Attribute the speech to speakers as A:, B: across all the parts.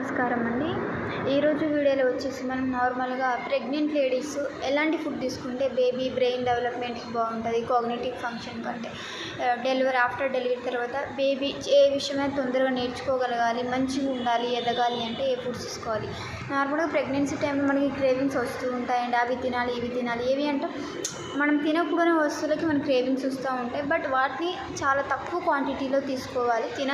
A: నమస్కారం అండి. ఈరోజు వీడియోలో వచ్చేసి మనం నార్మల్గా ప్రెగ్నెంట్ లేడీస్ ఎలాంటి ఫుడ్ తీసుకుంటే బేబీ బ్రెయిన్ డెవలప్మెంట్కి బాగుంటుంది కాగ్నేటివ్ ఫంక్షన్ కంటే డెలివరీ ఆఫ్టర్ డెలివరీ తర్వాత బేబీ ఏ విషయమైనా తొందరగా నేర్చుకోగలగాలి మంచిగా ఉండాలి ఎదగాలి అంటే ఏ ఫుడ్స్ తీసుకోవాలి. నార్మల్గా ప్రెగ్నెన్సీ టైంలో మనకి క్రేవింగ్స్ వస్తూ ఉంటాయండి. అవి తినాలి ఇవి తినాలి. ఏవి అంటే మనం తినకూడని వస్తువులకి మన క్రేవింగ్స్ వస్తూ ఉంటాయి. బట్ వాటిని చాలా తక్కువ క్వాంటిటీలో తీసుకోవాలి. తిన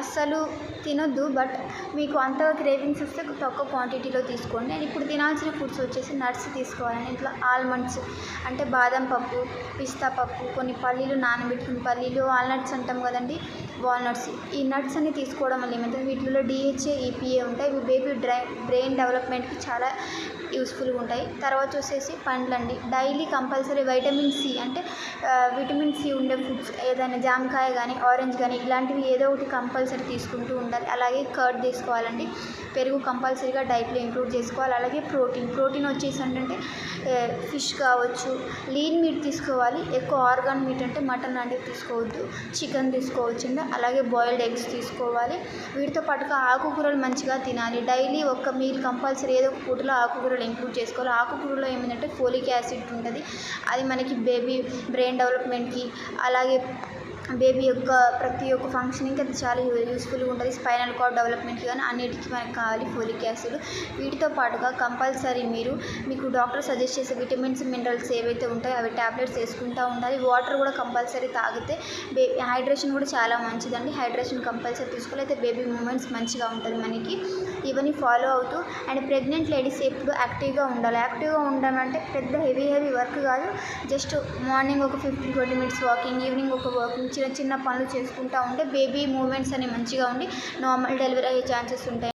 A: అస్సలు తినొద్దు. బట్ మీకు అంత క్రేవింగ్స్ వస్తే తక్కువ క్వాంటిటీలో తీసుకోండి. అండ్ ఇప్పుడు తినాల్సిన ఫుడ్స్ వచ్చేసి నట్స్ తీసుకోవాలండి ఇట్లా ఆల్మండ్స్ అంటే బాదం పప్పు పిస్తా పప్పు కొన్ని పల్లీలు నానబెట్టుకుని పల్లీలు వాల్నట్స్ అంటాం కదండి. వాల్నట్స్ ఈ నట్స్ అన్ని తీసుకోవడం వల్ల ఏమవుతుంది? వీటిలో డిహెచ్ఏ ఈపీఏ ఉంటాయి. ఇవి బేబీ డ్రై బ్రెయిన్ డెవలప్మెంట్కి చాలా యూస్ఫుల్గా ఉంటాయి. తర్వాత వచ్చేసి పండ్లండి. డైలీ కంపల్సరీ వైటమిన్ సి అంటే విటమిన్ సి ఉండే ఫుడ్స్ ఏదైనా జామకాయ కానీ ఆరెంజ్ కానీ ఇలాంటివి ఏదో ఒకటి కంపల్సరీ తీసుకుంటూ ఉండాలి. అలాగే కర్డ్ తీసుకోవాలండి. పెరుగు కంపల్సరీగా డైట్లో ఇంక్లూడ్ చేసుకోవాలి. అలాగే ప్రోటీన్ ప్రోటీన్ వచ్చేసి ఏంటంటే ఫిష్ కావచ్చు లీన్ మీట్ తీసుకోవాలి. ఎక్కువ ఆర్గాన్ మీట్ అంటే మటన్ లాంటివి తీసుకోవద్దు. చికెన్ తీసుకోవచ్చండి. అలాగే బాయిల్డ్ ఎగ్స్ తీసుకోవాలి. వీటితో పాటుగా ఆకుకూరలు మంచిగా తినాలి. డైలీ ఒక మీల్ కంపల్సరీ ఏదో ఒక పూటలో ఆకుకూరలు ఇంక్లూడ్ చేసుకోవాలి. ఆకుకూరలో ఏమైందంటే ఫోలిక్ యాసిడ్ ఉంటుంది. అది మనకి బేబీ బ్రెయిన్ డెవలప్మెంట్కి అలాగే బేబీ యొక్క ప్రతి ఒక్క ఫంక్షన్కి అది చాలా యూస్ఫుల్గా ఉంటుంది. స్పైనల్ కార్డ్ డెవలప్మెంట్ కానీ అన్నిటికీ మనకు కావాలి. Folic acid. వీటితో పాటుగా కంపల్సరీ మీరు మీకు డాక్టర్ సజెస్ట్ చేసే విటమిన్స్ మినరల్స్ ఏవైతే ఉంటాయో అవి ట్యాబ్లెట్స్ వేసుకుంటూ ఉండాలి. వాటర్ కూడా కంపల్సరీ తాగితే బే హైడ్రేషన్ కూడా చాలా మంచిదండి. హైడ్రేషన్ కంపల్సరీ తీసుకోవాలి. అయితే బేబీ మూమెంట్స్ మంచిగా ఉంటుంది మనకి. ఇవన్నీ ఫాలో అవుతూ అండ్ ప్రెగ్నెంట్ లేడీస్ ఎప్పుడు యాక్టివ్గా ఉండాలి. యాక్టివ్గా ఉండడం అంటే పెద్ద హెవీ హెవీ వర్క్ కాదు. జస్ట్ మార్నింగ్ ఒక fifteen twenty minutes walking evening ఒక వాకింగ్ చిన్న చిన్న పనులు చేసుకుంటూ ఉంటే బేబీ మూమెంట్స్ అనేవి మంచిగా ఉండి నార్మల్ డెలివరీ అయ్యే ఛాన్సెస్ ఉంటాయి.